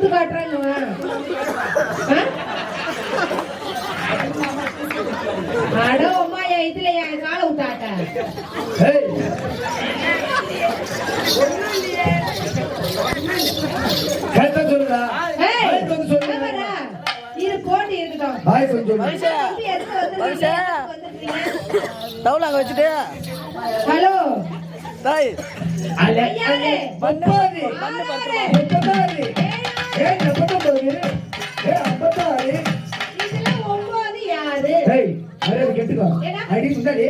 அவுத்து காட்டுறான்னு அட அம்மா என் இதுல என் காலை விட்டாட்ட வச்சுட்டு. ஹலோ. தாய். அல்ல யாரு? முப்பது. யாரு? ஏய் முப்பத்தொன்பது ஏய் ஐம்பத்தாறு இதுல ஒன்பது யாரு ஏய் மரியாதை கேட்டுக்கோ? அடி முன்னாடி?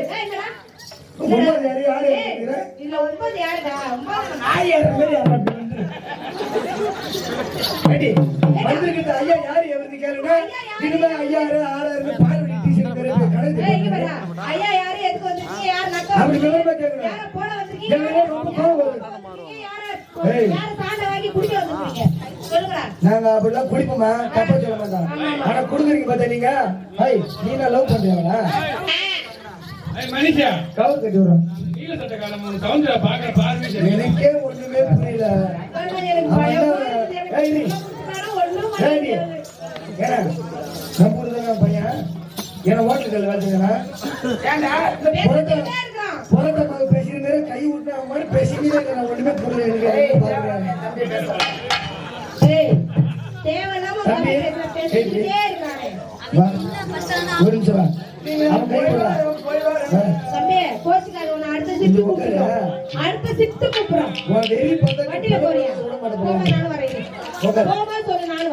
ஒன்பது யாரு யாரு இதுல ஒன்பது யாருடா ஒன்பது ஆயிரம் பேர் யாரா அடி வந்திருக்கிற ஐயா யாரு எவரு கேளுங்க இனிமே ஐயாயிரம் ஆறாயிரம் பார்வதி டீச்சர் பேரு பாரா. ஐயா யாரு எதுக்கு வந்திருக்கீங்க யார் நக்க அப்படி? விவரமா கேக்குறேன். யாரை போட வந்திருக்கீங்க ரொம்ப கோவம் வருது. யாரை ஏய். யாரை சாண்டை வாங்கி குடிக்க வந்திருக்கீங்க சொல்லுங்கடா நாங்க அப்படிலாம் குடிப்போமா? தப்பா சொல்ல மாட்டோம் ஆனா குடுக்குறீங்க பார்த்தா நீங்க ஹை நீ நான் லவ் பண்றீங்களா மனுஷா. கவர் கட்டி வரும். எனக்கே ஒண்ணுமே புரியல. பையன். ஹோட்டல்கள் வச்சுக்கனா பேசிக்கிட்டே இருக்கான். புறத்த பேசிக்கிற கை விட்டு மாதிரி இருக்கிற ஒண்ணுமே புரியல. எனக்கு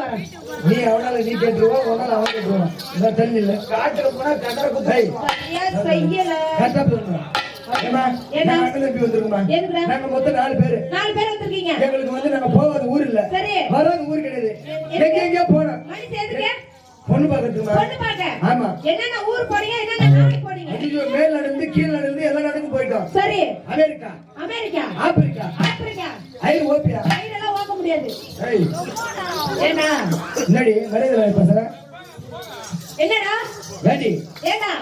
வரேன். நீ அவனால நீ கேட்டுருவா உன்னால அவன் கேட்டுருவான். தண்ணி இல்ல காட்டுல போனா கட்டற குத்தை செய்யல. நாங்க மொத்தம் நாலு பேரு. நாலு பேர் வந்திருக்கீங்க. எங்களுக்கு வந்து நாங்க போகாத ஊர் இல்ல. சரி. வராத ஊர் கிடையாது. எங்க? பொண்ணு பாக்கிறதுக்குமா பொண்ணு பார்க்க. ஆமா. என்னென்ன ஊர் போனீங்க என்னென்ன நாளைக்கு போனீங்க ஐயோ மேல் நடந்து கீழ் நடந்து எல்லா நடந்து போயிட்டோம். சரி. அமெரிக்கா. அமெரிக்கா. ஆப்பிரிக்கா. ஆப்பிரிக்கா. ஐரோப்பியா கையிலெல்லாம் ஓக்க முடியாது. ஏய். ஏண்டா? என்னடி மரியாதை என்னடா? ஏடி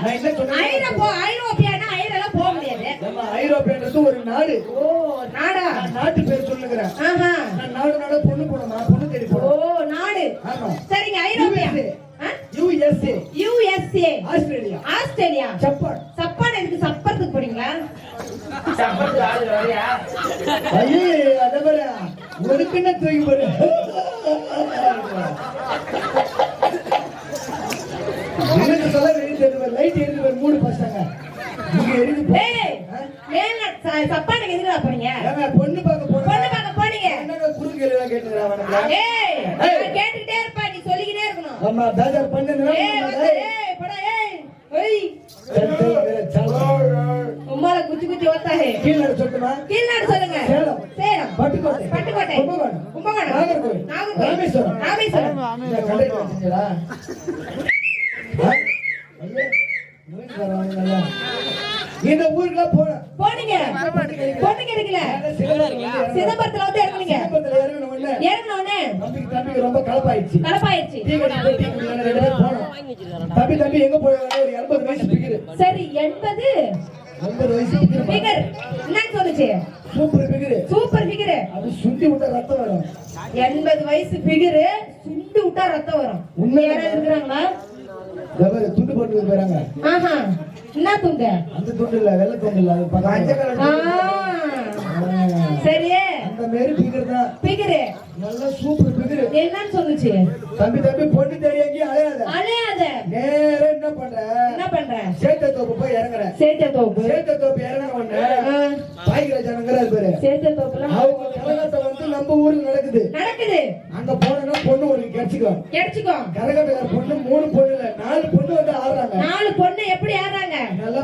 நான் என்ன சொன்னேன்? ஐரோப்பா ஐரோப்பியானா ஐரெல்லாம் போக முடியாது. நம்ம ஐரோப்பியன்றது ஒரு நாடு. ஓ நாடா? நாட்டு பேர் சொல்லுகிறேன் ஆஹா நான் நாடு நாடு பொண்ணு போனோமா பொண்ணு தேடி ஓ போனோம் நாடு ஆமா சரிங்க ஐரோப்பியா USA USA Australia Australia Japan சப்பாடு எதுக்கு சப்பரத்துக்கு போறீங்களா ஐயே அத பாரு உனக்கு என்ன தூக்கி பாரு எனக்கு சொல்ல வெளியே தெரியுது லைட் எரிஞ்சு பாரு மூணு பசங்க இங்க எரிஞ்சு போ- ஏய் மேல ச- சப்பாடுக்கு எதுக்குடா போறீங்க பொண்ணு பார்க்க பொண்ணு போனோம் பார்க்க போனீங்க. என்னங்க குறுக்கு கேள்வி கேட்டுக்கிறா அவனுக்கு ஏய் நான் கேட்டுக்கிட்டே இருப்பா நீ சொல்லிக்கிட்டே இருக்கணும். நம்ம பேஜர் பண்ணுங்க ஏய் ஏய் போடா ஏய் ஏய் உம்மால குச்சி குச்சி ಕುಮಾರ ಗುಚ್ಚಿ ಗುಚ್ಚಿ ಓದ್ತಾ ಇದೆ ಕೀಳ್ನಾಡು ಸೊತ್ತನ ಕೀಳ್ನಾಡು ಸೊಲಂಗ ಸೇಲಂ ಸೇಲಂ ಪಟ್ಟಕೋಟೆ ಪಟ್ಟಕೋಟೆ ಕುಂಭಕೋಣ ಕುಂಭಕೋಣ ನಾಗರಕೋವಿಲ್ ನಾಗರಕೋವಿಲ್ ರಾಮೇಶ್ವರ ರಾಮೇಶ್ವರ இந்த கடை வந்துடா போனீங்க போனீங்க இருக்கீங்க சிதம்பரத்துல வந்து இறங்குனீங்க சிதம்பரத்துல இறங்குன சரி 80 என்ன சொல்லுச்சு? சூப்பர் ஃபிகர் சூப்பர் ஃபிகர் அது விட்டா ரத்தம் வரும். எண்பது வயசு ஃபிகர் சுண்டி விட்டா ரத்தம் வரும். உண்மை துண்டு போட்டு போறாங்க ஆஹா. என்ன துண்டு? அந்த துண்டு இல்ல வெள்ளை துண்டு இல்ல என்னன்னு சொல்லுச்சு? தம்பி தம்பி பொண்ணு தேடி எங்கேயும் இறங்குற சேத்த தோப்பு. சேத்த தோப்பு இறங்கின உடனே பாய்கிற ஜனங்கிறாரு பேரு சேத்த தோப்புல அவங்க கரகாட்டம் வந்து நம்ம ஊர்ல நடக்குது. நடக்குது. அங்க போனா பொண்ணு ஒரு கிடைச்சுக்கோ. கரகாட்டக்கார பொண்ணு மூணு பொண்ணு இல்ல நாலு பொண்ணு வந்து ஆடுறாங்க. நாலு பொண்ணு எப்படி ஆடுறாங்க? நல்லா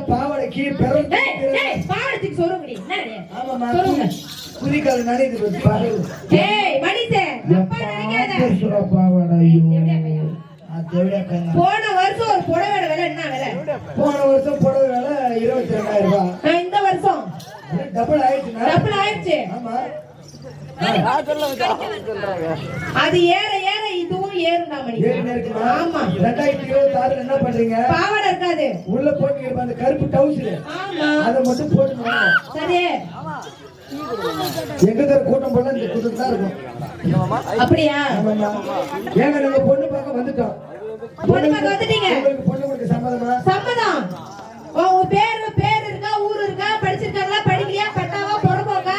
பெரும் டேய், டேய், பாவத்துக்கு சொருகுடி. என்னடி? ஆமாமா பாரு ஏய், மனிதன், நினைக்காத. பாவாடை ஐயோ போன வருஷம் ஒரு புடவையோட விலை என்ன விலை? போன வருஷம் புடவை விலை இருபத்தி ரெண்டாயிரம் ரூபாய் இந்த வருஷம்? டபுள் ஆயிடுச்சுன்னா டபுள் ஆயிடுச்சு? ஆமா. அது ஏற ஏற இதுவும் ஏறுண்டா மணி ஆமா. ரெண்டாயிரத்தி இருபத்தி ஆறுல என்ன பண்றீங்க? பாவாடை இருக்காது. உள்ள போட்டு அந்த கருப்பு டவுசர் அதை மட்டும் போட்டு. சரி. எங்க தர கூட்டம் இந்த கூட்டம் தான் இருக்கும். அப்படியா? பொண்ணு பார்க்க வந்துட்டோம். பொண்ணு பார்க்க வந்துட்டீங்க? பொண்ணு கொடுக்க சம்மதமா? சம்மதம். உன் பேரு பேர் இருக்கா ஊர் இருக்கா படிச்சிருக்காங்களா படிக்கலையா பட்டாவா புறம்போக்கா?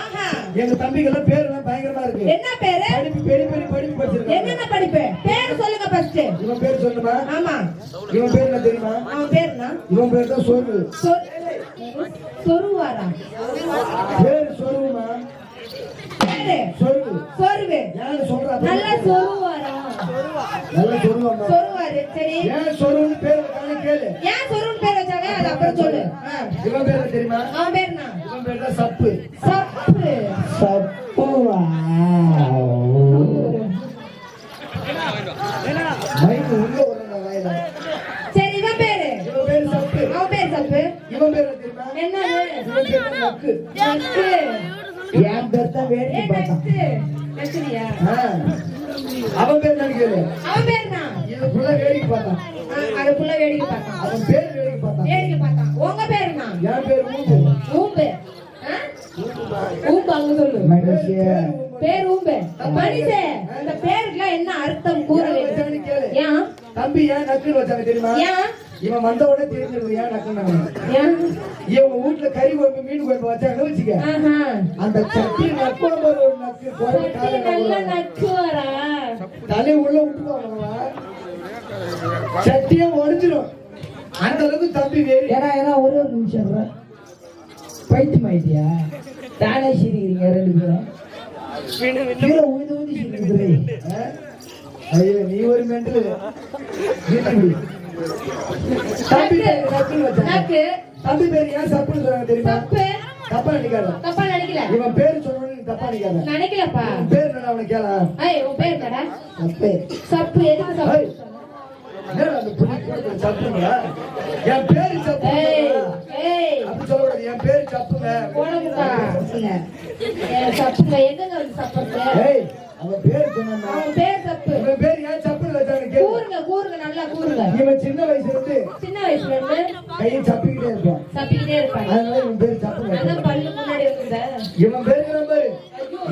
ஆஹா. எங்க தம்பிக்கெல்லாம் பேர்லாம் பயங்கரமா இருக்கு. என்ன பேரு? படிப்பு பெரிய பெரிய படிப்பு படிச்சிருக்காங்க. என்னென்ன படிப்பு? பேரு சொல்லுங்க ஃபர்ஸ்ட் இவன் பேர் சொல்லுமா ஆமா. இவன் பேர் என்ன தெரியுமா? அவன் பேர் என்ன இவன் பேர் தான் சோறு சொ- சொருவாரா? பேர் பேரு சொருவு சொருவு ஏன் சொல்றா? நல்ல சொருவாரா நல்லா சொல்லுவாமா சொருவாரு சரி. ஏன் சொருவுன்னு பேர் வச்சாங்க கேளு. ஏன் சொருன்னு பேர் வச்சாங்க அது அப்புறம் சொல்லு. ஆ. இவன் பேர் என்ன தெரியுமா? அவன் பேர் என்ன? இவன் பேர் தான் சப்பு. சப்பு. சப்புவா. மைக்கு உள்ள விடுறா வாயில? சரி இவன் பேரு? இவன் பேர் சப்பு. அவன் பேர் சப்பு. இவன் பேர் என்ன தெரியுமா? என்னது? இவன் பேர் தான் நக்கு நக்கு என் பேர் தான் வேடிக்கை நக்கு. அவன் பேர் என்ன கேளு அவன் பேர் என்ன? இவன் ஃபுல்லா வேடிக்கை பார்த்தான் அதுக்குள்ள வேடிக்கை பார்த்தான் அவன் பேர் வேடிக்கை பார்த்தான் வேடிக்கை பார்த்தான் உங்க பேர் என்ன? என் பேர் ஊம்பு. ஊம்பு? ஊம்பு அங்க சொல்லு. பேர் ஊம்பு. மனுஷே அந்த பேருக்குலாம் என்ன அர்த்தம்? கூற வேண்டும். ஏன் தம்பி ஏன் நக்குன்னு வச்சாங்க தெரியுமா? ஏன்? இவன் வந்த உடனே தெரிஞ்சிருக்கு ஏன் ஏன்? இவங்க வீட்டுல கறி குழம்பு மீன் குழம்பு வச்சாங்க வச்சுக்க. அந்த சட்டி நக்குவாம ஒரு நக்கு குழம்பு தலை உள்ள விட்டுருவாங்க சட்டியே உடஞ்சிரும் அந்த அளவுக்கு தம்பி வேறு. ஏன்னா ஏன்னா ஒரு ஒரு நிமிஷம். பைத்தியம் ஆயிட்டியா தானே சிரிக்கிறீங்க ரெண்டு பேரும். கீழே ஆ? ஐயோ நீ ஒரு மெண்டல். நக்கு தம்பி. பேர் ஏன் சப்புன்னு சொல்றாங்க தெரியுமா? தப்பு. தப்பா நினைக்காத. தப்பா நினைக்கல. இவன் பேர் சொன்னோன்னு நீ தப்பா நினைக்காத. நினைக்கலப்பா. உன் பேர் என்ன அவனை கேளா? ஏய் உன் பேர் என்னடா? தப்பே சப்பு. எதுக்கு சப்பு? ஏய். என்னடா அந்த புள்ளி கூட சப்புங்களா என் பேரு ஏய் சப்புங்களா ஏய் அப்படி சொல்லக்கூடாது. என் பேரு சப்புங்க. போனதுக்கா சப்புங்க ஏய், சப்புங்க. எங்கங்க வந்து சப்புங்க ஏய் அவன் பேர் சொன்னா அவன் பேர் சப்பு இவன் பேர் ஏன் சப்புன்னு வச்சாங்க கேளு கூறுங்க கூறுங்க நல்லா கூறுங்க இவன் சின்ன வயசுல இருந்து சின்ன வயசுல இருந்து கையை சப்பிக்கிட்டே இருப்பான். சப்பிக்கிட்டே இருப்பாங்க அதனால இவன் பேர் சப்புங்க. அதான் பல்லு முன்னாடி இருக்குதா? இவன் பேர் என்ன பாரு?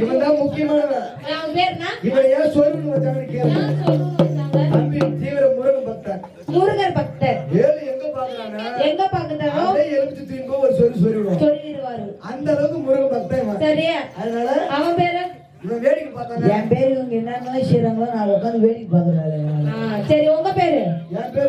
இவன் தான் முக்கியமானவன். அவன் பேர் என்ன இவன் ஏன் சொல்லுன்னு வச்சாங்கன்னு கேளு. ஏன் சொல்லுங்க வச்சாங்க? தம்பி தீவிர முருகன் பக்தன். முருகர் பக்தர். ஏழு எங்க பாக்குறாங்க எங்க பாக்குறாரோ அப்படியே எலுமிச்சு தூக்கி ஒரு சொல்லி சொல்லிவிடுவோம் சொல்லிடுவாரு. அந்த அளவுக்கு முருகன் பக்தன் இவன். சரியா? அதனால அவன் பேரு? இவன் வேடிக்கை பார்த்தாங்க என் பேர் இவங்க என்னென்ன செய்யறாங்களோ நான் உட்காந்து வேடிக்கை பார்க்குறாரு ஆ, சரி உங்க பேரு? என் பேர்